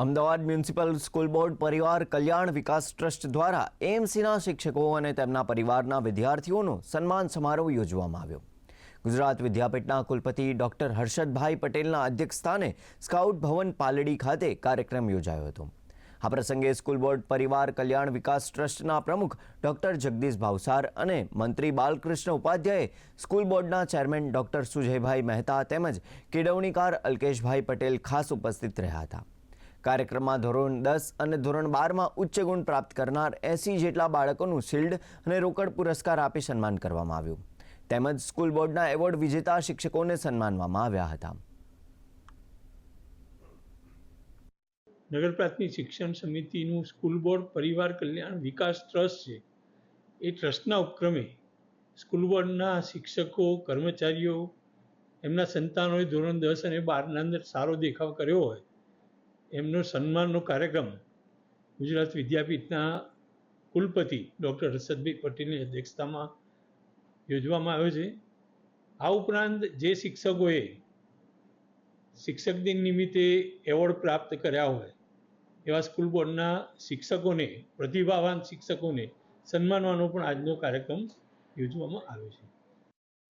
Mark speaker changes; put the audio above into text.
Speaker 1: Ahmedabad municipal school board પરિવાર કલ્યાણ વિકાસ trust દ્વારા એએમસીના શિક્ષકો અને તેમના પરિવારના વિદ્યાર્થીઓનો સન્માન સમારોહ યોજવામાં આવ્યો. ગુજરાત વિદ્યાપીઠના કુલપતિ ડોક્ટર હર્ષદભાઈ પટેલના અધ્યક્ષસ્થાને સ્કાઉટ ભવન પાલડી ખાતે કાર્યક્રમ યોજાયો હતો. આ પ્રસંગે સ્કૂલ બોર્ડ પરિવાર કલ્યાણ વિકાસ ટ્રસ્ટના પ્રમુખ ડોક્ટર જગદીશ ભાવસાર અને મંત્રી બાલકૃષ્ણ ઉપાધ્યાયે સ્કૂલ બોર્ડના ચેરમેન ડોક્ટર સુજયભાઈ મહેતા તેમજ કેળવણીકાર અલ્કેશભાઈ પટેલ ખાસ ઉપસ્થિત રહ્યા હતા. કાર્યક્રમમાં ધોરણ દસ અને ધોરણ બારમાં ઉચ્ચ ગુણ પ્રાપ્ત કરનાર એસી જેટલા બાળકોનું શિલ્ડ અને રોકડ પુરસ્કાર આપી સન્માન કરવામાં આવ્યું. તેમજ સ્કૂલ બોર્ડના એવોર્ડ વિજેતા શિક્ષકોને સન્માનવામાં આવ્યા હતા.
Speaker 2: નગર પ્રાથમિક શિક્ષણ સમિતિનું સ્કૂલ બોર્ડ પરિવાર કલ્યાણ વિકાસ ટ્રસ્ટ છે. એ ટ્રસ્ટના ઉપક્રમે સ્કૂલ બોર્ડના શિક્ષકો, કર્મચારીઓ, એમના સંતાનોએ ધોરણ દસ અને બારના અંદર સારો દેખાવ કર્યો હોય. એમનો સન્માનનો કાર્યક્રમ ગુજરાત વિદ્યાપીઠના કુલપતિ ડૉક્ટર હર્ષદભાઈ પટેલની અધ્યક્ષતામાં યોજવામાં આવ્યો છે. આ ઉપરાંત જે શિક્ષકોએ શિક્ષક દિન નિમિત્તે એવોર્ડ પ્રાપ્ત કર્યા હોય, એવા સ્કૂલ બોર્ડના શિક્ષકોને, પ્રતિભાવાન શિક્ષકોને સન્માનવાનો પણ આજનો કાર્યક્રમ યોજવામાં આવ્યો છે.